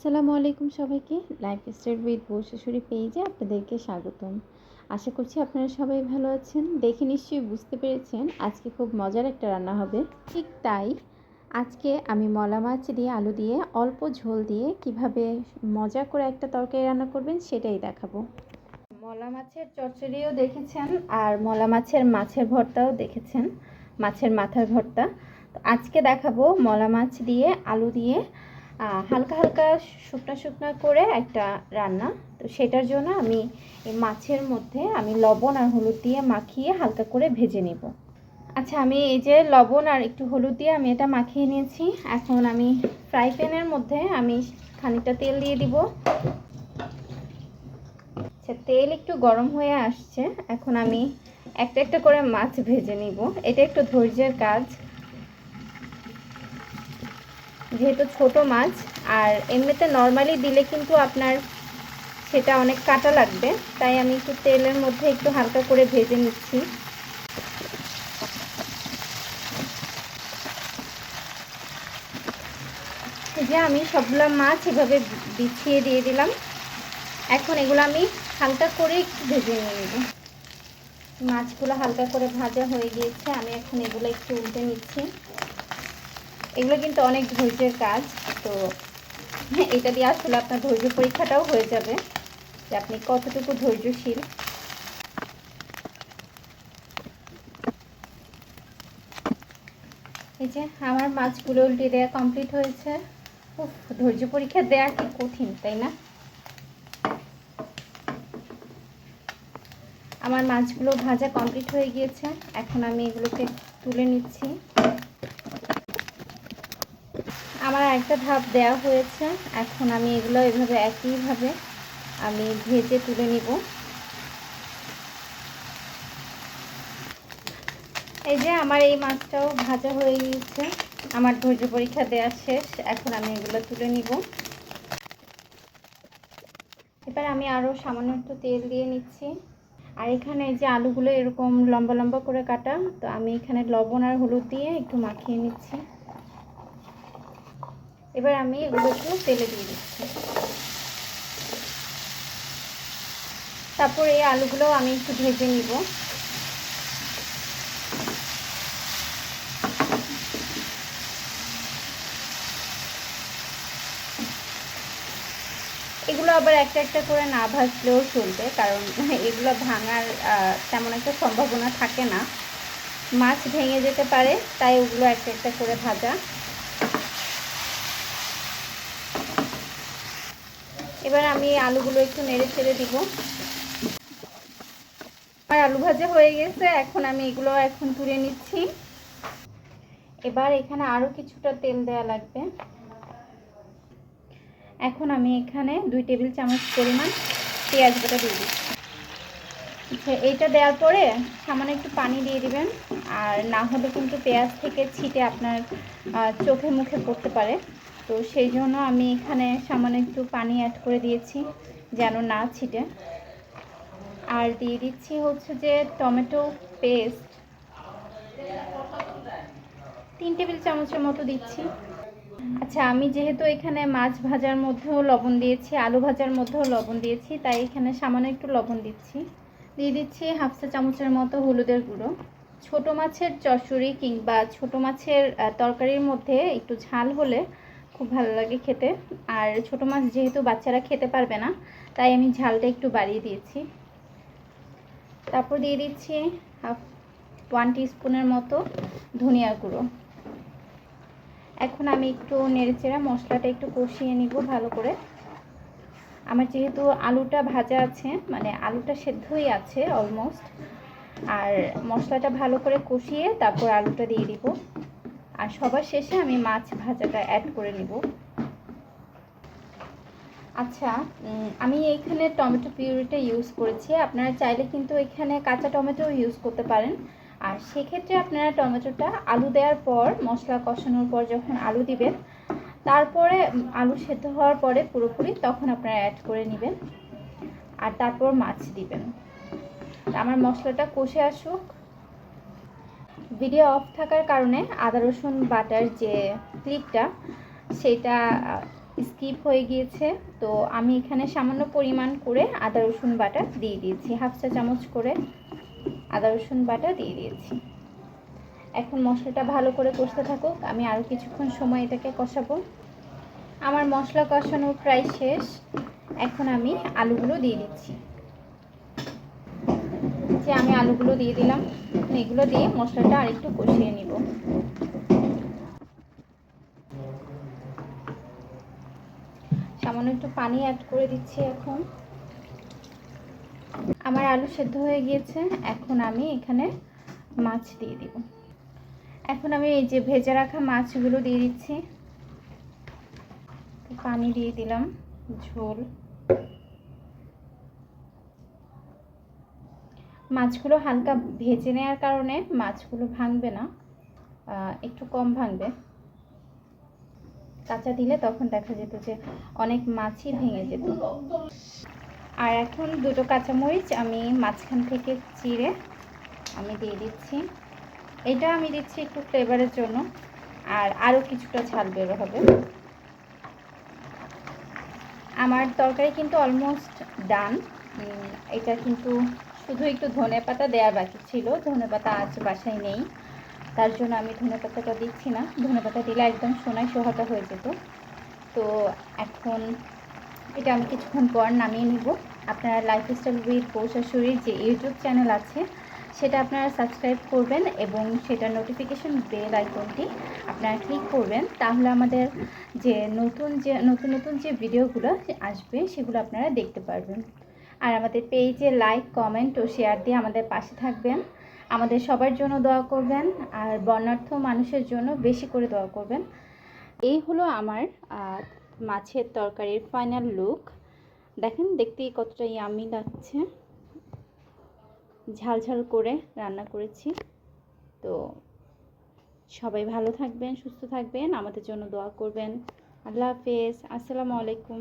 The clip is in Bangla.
আসসালামু আলাইকুম সবাইকে। লাইফ স্টাইল উইথ বউ শাশুড়ি পেজে আপনাদেরকে স্বাগতম। আশা করছি আপনারা সবাই ভালো আছেন। দেখে নিশ্চয়ই বুঝতে পেরেছেন আজকে খুব মজার একটা রান্না হবে। ঠিক তাই আজকে আমি মলা মাছ দিয়ে, আলু দিয়ে, অল্প ঝোল দিয়ে কীভাবে মজা করে একটা তরকারি রান্না করবেন সেটাই দেখাবো। মলা মাছের চচ্চড়িও দেখেছেন আর মলা মাছের মাছের ভর্তাও দেখেছেন, মাছের মাথার ভর্তা। তো আজকে দেখাবো মলা মাছ দিয়ে, আলু দিয়ে হালকা হালকা শুকনো শুকনো করে একটা রান্না। তো সেটার জন্য আমি এই মাছের মধ্যে আমি লবণ আর হলুদ দিয়ে মাখিয়ে হালকা করে ভেজে নেব। আচ্ছা আমি এই যে লবণ আর একটু হলুদ দিয়ে আমি এটা মাখিয়ে নিয়েছি। এখন আমি ফ্রাই প্যানের মধ্যে আমি খানিকটা তেল দিয়ে দিব। আচ্ছা তেল একটু গরম হয়ে আসছে। এখন আমি একটা একটা করে মাছ ভেজে নিব। এটা একটু ধৈর্যের কাজ। যেহেতু ছোট মাছ, আর এমনিতে নর্মালি দিলে কিন্তু আপনার সেটা অনেক কাটা লাগবে, তাই আমি একটু তেলের মধ্যে একটু হালকা করে ভেজে নিচ্ছি। যে আমি সবগুলো মাছ এভাবে বিছিয়ে দিয়ে দিলাম। এখন এগুলো আমি হালকা করে একটু ভেজে নিয়ে নেব। মাছগুলো হালকা করে ভাজা হয়ে গিয়েছে, আমি এখন এগুলো একটু উল্টে নিচ্ছি। এগুলো কিন্তু অনেক ধৈর্যের কাজ, তো এটা দিয়ে আসলে আপনার ধৈর্য পরীক্ষাটাও হয়ে যাবে যে আপনি কতটুকু ধৈর্যশীল। এই যে আমার মাছগুলো উল্টে দেওয়া কমপ্লিট হয়েছে। উফ, ধৈর্য পরীক্ষা দেওয়া কি কঠিন, তাই না? আমার মাছগুলো ভাজা কমপ্লিট হয়ে গিয়েছে। এখন আমি এগুলোকে তুলে নিচ্ছি। আমার একটা ধাপ দেওয়া হয়েছে। এখন আমি এগুলো এভাবে একইভাবে আমি ভেজে তুলে নিব। এই যে আমার এই মাছটাও ভাজা হয়ে গিয়েছে। আমার ধৈর্য পরীক্ষা দেওয়া শেষ। এখন আমি এগুলো তুলে নিব। এবার আমি আরও সামান্য একটু তেল দিয়ে নিচ্ছি। আর এখানে যে আলুগুলো এরকম লম্বা লম্বা করে কাটা, তো আমি এখানে লবণ আর হলুদ দিয়ে একটু মাখিয়ে নিচ্ছি। এবার আমি এগুলো একটু তেলে দিয়ে দিচ্ছি। তারপর এই আলুগুলো আমি একটু ভেজে নিব। এগুলো আবার একটা একটা করে না ভাজলেও চলবে, কারণ এগুলো ভাঙার তেমন একটা সম্ভাবনা থাকে না। মাছ ভেঙে যেতে পারে, তাই ওগুলো একটা একটা করে ভাজা। এবার আমি আলুগুলো একটু নেড়ে ছেড়ে দিব। আমার আলু ভাজা হয়ে গেছে, এখন আমি এগুলো এখন তুলে নিচ্ছি। এবার এখানে আরও কিছুটা তেল দেয়া লাগবে। এখন আমি এখানে দুই টেবিল চামচ পরিমাণ পেঁয়াজ বাটা দিয়ে দিচ্ছি। এইটা দেওয়ার পরে সামান্য একটু পানি দিয়ে দিবেন, আর না হলে কিন্তু পেঁয়াজ থেকে ছিটে আপনার চোখে মুখে পড়তে পারে। তো সেই জন্য আমি এখানে সামান্য একটু পানি অ্যাড করে দিয়েছি, যেন না ছিটে। আর দিয়ে দিচ্ছি হচ্ছে যে টমেটো পেস্ট তিন টেবিল চামচের মতো দিচ্ছি। আচ্ছা আমি যেহেতু এখানে মাছ ভাজার মধ্যেও লবণ দিয়েছি, আলু ভাজার মধ্যেও লবণ দিয়েছি, তাই এখানে সামান্য একটু লবণ দিচ্ছি। দিয়ে দিচ্ছি হাফ চা চামচের মতো হলুদের গুঁড়ো। ছোট মাছের চচ্চড়ি কিংবা ছোট মাছের তরকারির মধ্যে একটু ঝাল হলে খুব ভালো লাগে খেতে। আর ছোট মাছ যেহেতু বাচ্চারা খেতে পারবে না, তাই আমি ঝালটা একটু বাড়িয়ে দিয়েছি। তারপর দিয়ে দিচ্ছি হাফ ওয়ান স্পুনের মতো ধনিয়া গুঁড়ো। এখন আমি একটু নেড়েচেড়া মশলাটা একটু কষিয়ে নিব ভালো করে। আমার যেহেতু আলুটা ভাজা আছে মানে আলুটা সেদ্ধই আছে অলমোস্ট, আর মশলাটা ভালো করে কষিয়ে তারপর আলুটা দিয়ে দিব। আর সবার শেষে আমি মাছ ভাজাটা অ্যাড করে নিব। আচ্ছা আমি এইখানে টমেটো পিউরিটা ইউজ করেছি। আপনারা চাইলে কিন্তু এখানে কাঁচা টমেটো ইউজ করতে পারেন। আর সেক্ষেত্রে আপনারা টমেটোটা আলু দেওয়ার পর, মশলা কষানোর পর যখন আলু দিবেন, তারপরে আলু সেদ্ধ হওয়ার পরে পুরোপুরি তখন আপনারা অ্যাড করে নেবেন। আর তারপর মাছ দিবেন। আমার মশলাটা কষে আসুক। ভিডিও অফ থাকার কারণে আদা, রসুন বাটার যে ক্লিপটা সেটা স্কিপ হয়ে গিয়েছে। তো আমি এখানে সামান্য পরিমাণ করে আদা, রসুন বাটা দিয়ে দিয়েছি। হাফ চা চামচ করে আদা, রসুন বাটা দিয়ে দিয়েছি। এখন মশলাটা ভালো করে কষতে থাকুক। আমি আরও কিছুক্ষণ সময় এটাকে কষাবো। আমার মশলা কষানো প্রায় শেষ। এখন আমি আলুগুলো দিয়ে দিচ্ছি। যে আমি আলুগুলো দিয়ে দিলাম। এগুলো দিয়ে মশলাটা আরেকটু কষিয়ে নিব। সামান্য একটু পানি অ্যাড করে দিচ্ছি এখন। আমার আলু সেদ্ধ হয়ে গিয়েছে। এখন আমি এখানে মাছ দিয়ে দিব। এখন আমি এই যে ভেজে রাখা মাছগুলো দিয়ে দিচ্ছি। পানি দিয়ে দিলাম, ঝোল। মাছগুলো হালকা ভেজে নেওয়ার কারণে মাছগুলো ভাঙবে না একটু কম ভাঙবে। কাঁচা দিলে তখন দেখা যেত যে অনেক মাছই ভেঙে যেত। আর এখন দুটো কাঁচামরিচ আমি মাঝখান থেকে চিড়ে আমি দিয়ে দিচ্ছি। এটা আমি দিচ্ছি একটু ফ্লেভারের জন্য, আর আরও কিছুটা ঝাল বেরো হবে। আমার তরকারি কিন্তু অলমোস্ট ডান এটা কিন্তু শুধু একটু ধনে পাতা দেওয়া বাকি ছিল। ধনে পাতা আজ বাসায় নেই। তার জন্য আমি ধনে পাতাটা দিচ্ছি না। ধনে পাতা দিলে একদম সোনায় সোহাটা হয়ে যেত। তো এখন এটা আমি কিছুক্ষণ পর নামিয়ে নিব। আপনারা লাইফস্টাইল উইথ পৌশাশুড়ির যে ইউটিউব চ্যানেল আছে, সেটা আপনারা সাবস্ক্রাইব করবেন এবং সেটা নোটিফিকেশন বেল আইকনটি আপনারা ক্লিক করবেন। তাহলে আমাদের যে নতুন যে, নতুন নতুন যে ভিডিওগুলো আসবে, সেগুলো আপনারা দেখতে পারবেন। আর আমাদের পেজে লাইক, কমেন্ট ও শেয়ার দিয়ে আমাদের পাশে থাকবেন। আমাদের সবার জন্য দোয়া করবেন আর বর্ণার্থ মানুষের জন্য বেশি করে দোয়া করবেন। এই হলো আমার মাছের তরকারির ফাইনাল লুক দেখেন দেখতেই কতটা ইয়ামি লাগছে। ঝাল ঝাল করে রান্না করেছি। তো সবাই ভালো থাকবেন, সুস্থ থাকবেন, আমাদের জন্য দোয়া করবেন। আল্লাহ হাফেজ, আসসালামু আলাইকুম।